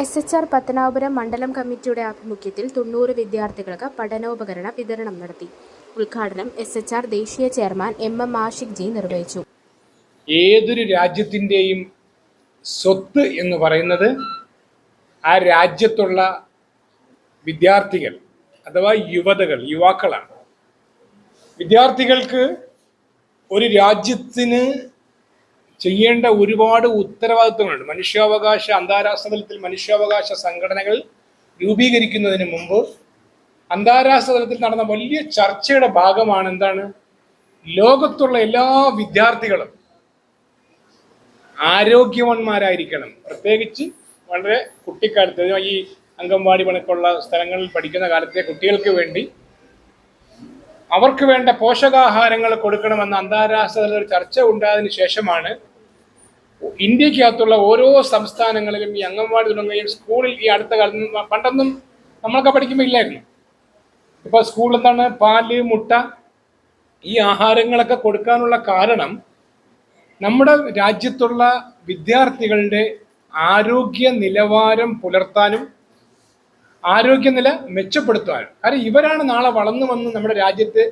S H R Pathanapuram മണ്ഡലം കമ്മിറ്റിയുടെ ആഭിമുഖ്യത്തിൽ തൊണ്ണൂറ് വിദ്യാർത്ഥികൾക്ക് പഠനോപകരണ വിതരണം നടത്തി. ഉദ്ഘാടനം എസ് എച്ച് ആർ ദേശീയ chairman M M Ashiq ji നിർവഹിച്ചു. ഏതൊരു രാജ്യത്തിന്റെയും സ്വത്ത് എന്ന് പറയുന്നത് ആ രാജ്യത്തുള്ള വിദ്യാർത്ഥികൾ അഥവാ യുവതകൾ യുവാക്കളാണ്. വിദ്യാർത്ഥികൾക്ക് ഒരു രാജ്യത്തിന് ചെയ്യേണ്ട ഒരുപാട് ഉത്തരവാദിത്വങ്ങളുണ്ട്. മനുഷ്യാവകാശ അന്താരാഷ്ട്ര തലത്തിൽ മനുഷ്യാവകാശ സംഘടനകൾ രൂപീകരിക്കുന്നതിന് മുമ്പ് അന്താരാഷ്ട്ര തലത്തിൽ നടന്ന വലിയ ചർച്ചയുടെ ഭാഗമാണ് എന്താണ്? ലോകത്തുള്ള എല്ലാ വിദ്യാർത്ഥികളും ആരോഗ്യവാന്മാരായിരിക്കണം. പ്രത്യേകിച്ച് വളരെ കുട്ടിക്കാലത്ത് ഈ അംഗൻവാടി പണിക്കുള്ള സ്ഥലങ്ങളിൽ പഠിക്കുന്ന കാലത്തെ കുട്ടികൾക്ക് വേണ്ടി അവർക്ക് വേണ്ട പോഷകാഹാരങ്ങൾ കൊടുക്കണമെന്ന അന്താരാഷ്ട്ര തലത്തിൽ ചർച്ച ഉണ്ടായതിനു ശേഷമാണ് ഇന്ത്യക്കകത്തുള്ള ഓരോ സംസ്ഥാനങ്ങളിലും ഈ അംഗൻവാടി തുടങ്ങുകയും സ്കൂളിൽ ഈ അടുത്ത കാലത്ത് പണ്ടൊന്നും നമ്മളൊക്കെ പഠിക്കുമ്പോൾ ഇല്ലായിരുന്നു. ഇപ്പോൾ സ്കൂളിൽ എന്താണ്? പാൽ മുട്ട ഈ ആഹാരങ്ങളൊക്കെ കൊടുക്കാനുള്ള കാരണം നമ്മുടെ രാജ്യത്തുള്ള വിദ്യാർത്ഥികളുടെ ആരോഗ്യ നിലവാരം പുലർത്താനും ആരോഗ്യനില മെച്ചപ്പെടുത്താനും കാരണം ഇവരാണ് നാളെ വളർന്നു വന്ന് നമ്മുടെ രാജ്യത്ത്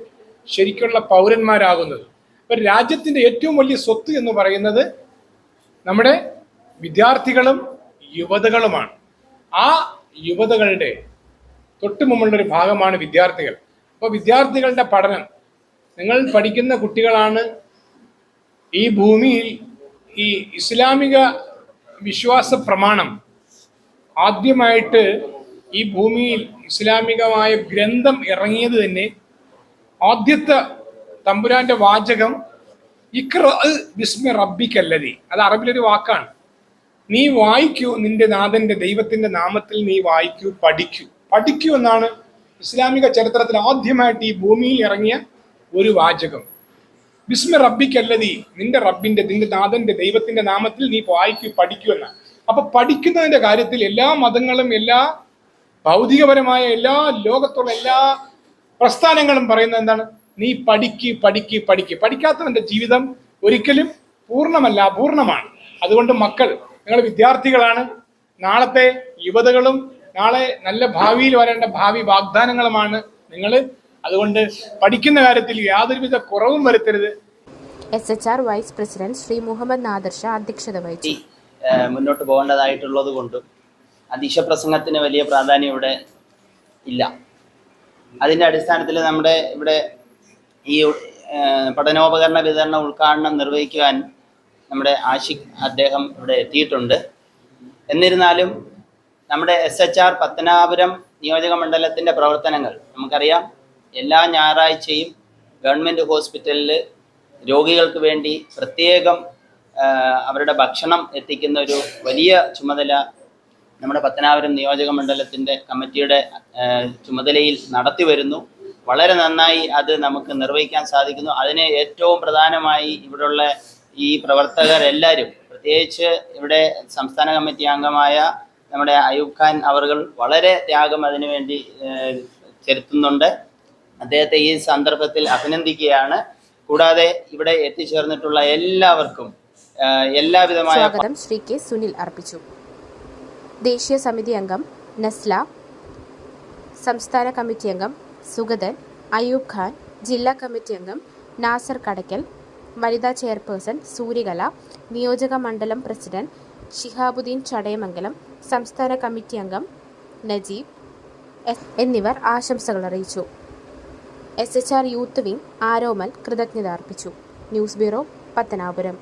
ശരിക്കുള്ള പൗരന്മാരാകുന്നത്. അപ്പം രാജ്യത്തിന്റെ ഏറ്റവും വലിയ സ്വത്ത് എന്ന് പറയുന്നത് നമ്മുടെ വിദ്യാർത്ഥികളും യുവതകളുമാണ്. ആ യുവതകളുടെ തൊട്ട് മുമ്പുള്ള ഒരു ഭാഗമാണ് വിദ്യാർത്ഥികൾ. അപ്പോൾ വിദ്യാർത്ഥികളുടെ പഠനം നിങ്ങൾ പഠിക്കുന്ന കുട്ടികളാണ് ഈ ഭൂമിയിൽ ഈ ഇസ്ലാമിക വിശ്വാസ പ്രമാണം ആദ്യമായിട്ട് ഈ ഭൂമിയിൽ ഇസ്ലാമികമായ ഗ്രന്ഥം ഇറങ്ങിയത് തന്നെ ആദ്യത്തെ തമ്പുരാന്റെ വാചകം ഇക്ര അത് അറബിലൊരു വാക്കാണ്. നീ വായിക്കൂ നിന്റെ നാഥന്റെ ദൈവത്തിന്റെ നാമത്തിൽ നീ വായിക്കൂ പഠിക്കൂ. പഠിക്കൂ എന്നാണ് ഇസ്ലാമിക ചരിത്രത്തിൽ ആദ്യമായിട്ട് ഈ ഭൂമിയിൽ ഇറങ്ങിയ ഒരു വാചകം. ബിസ്മി റബ്ബിക്കല്ലതി നിന്റെ റബ്ബിന്റെ നിന്റെ നാഥന്റെ ദൈവത്തിന്റെ നാമത്തിൽ നീ വായിക്കൂ പഠിക്കൂ എന്നാണ്. അപ്പൊ പഠിക്കുന്നതിന്റെ കാര്യത്തിൽ എല്ലാ മതങ്ങളും എല്ലാ ഭൗതികപരമായ എല്ലാ ലോകത്തുള്ള എല്ലാ പ്രസ്ഥാനങ്ങളും പറയുന്നത് എന്താണ്? നീ പഠിക്ക് പഠിക്ക് പഠിക്ക്. പഠിക്കാത്തവന്റെ ജീവിതം ഒരിക്കലും പൂർണമല്ല അപൂർണമാണ്. അതുകൊണ്ട് മക്കൾ നിങ്ങൾ വിദ്യാർത്ഥികളാണ്. നാളത്തെ യുവതകളും നാളെ നല്ല ഭാവിയിൽ വരേണ്ട ഭാവി വാഗ്ദാനങ്ങളുമാണ് നിങ്ങൾ. അതുകൊണ്ട് പഠിക്കുന്ന കാര്യത്തിൽ യാതൊരുവിധ കുറവും വരുത്തരുത്. S H R vice president Shri Muhammad Nadirsha അധ്യക്ഷത വഹിച്ചു. മുന്നോട്ട് പോകേണ്ടതായിട്ടുള്ളത് കൊണ്ടും അതിശപ്രസംഗത്തിന് വലിയ പ്രാധാന്യം ഇവിടെ ഇല്ല. അതിന്റെ അടിസ്ഥാനത്തിൽ നമ്മുടെ ഇവിടെ ഈ പഠനോപകരണ വിതരണ ഉദ്ഘാടനം നിർവഹിക്കുവാൻ നമ്മുടെ ആഷിഖ് അദ്ദേഹം ഇവിടെ എത്തിയിട്ടുണ്ട്. എന്നിരുന്നാലും നമ്മുടെ എസ് എച്ച് ആർ പത്തനാപുരം നിയോജക മണ്ഡലത്തിന്റെ പ്രവർത്തനങ്ങൾ നമുക്കറിയാം. എല്ലാ ഞായറാഴ്ചയും ഗവൺമെന്റ് ഹോസ്പിറ്റലിൽ രോഗികൾക്ക് വേണ്ടി പ്രത്യേകം അവരുടെ ഭക്ഷണം എത്തിക്കുന്ന ഒരു വലിയ ചുമതല നമ്മുടെ പത്തനാപുരം നിയോജക മണ്ഡലത്തിന്റെ കമ്മിറ്റിയുടെ ചുമതലയിൽ നടത്തി വരുന്നു. വളരെ നന്നായി അത് നമുക്ക് നിർവഹിക്കാൻ സാധിക്കുന്നു. അതിന് ഏറ്റവും പ്രധാനമായി ഇവിടെയുള്ള ഈ പ്രവർത്തകരെല്ലാവരും പ്രത്യേകിച്ച് ഇവിടെ സംസ്ഥാന കമ്മിറ്റി അംഗമായ നമ്മുടെ അയൂബ് ഖാൻ അവർകൾ വളരെ ത്യാഗം അതിനുവേണ്ടി വേണ്ടി ചെലുത്തുന്നുണ്ട്. അദ്ദേഹത്തെ ഈ സന്ദർഭത്തിൽ അഭിനന്ദിക്കുകയാണ്. കൂടാതെ ഇവിടെ എത്തിച്ചേർന്നിട്ടുള്ള എല്ലാവർക്കും എല്ലാവിധമായ സ്വാഗതം. ശ്രീ കെ. സുനിൽ അർപ്പിച്ചു. ദേശീയ സമിതി അംഗം നസ്ല സംസ്ഥാന കമ്മിറ്റി അംഗം സുഗതൻ അയൂബ് ഖാൻ ജില്ലാ കമ്മിറ്റി അംഗം നാസർ കടയ്ക്കൽ വനിതാ ചെയർപേഴ്സൺ സൂര്യകല നിയോജക മണ്ഡലം പ്രസിഡന്റ് ഷിഹാബുദ്ദീൻ ചടയമംഗലം സംസ്ഥാന കമ്മിറ്റി അംഗം നജീബ് എന്നിവർ ആശംസകൾ അറിയിച്ചു. S H R youth wing Aromal കൃതജ്ഞത അർപ്പിച്ചു. News bureau Pathanapuram.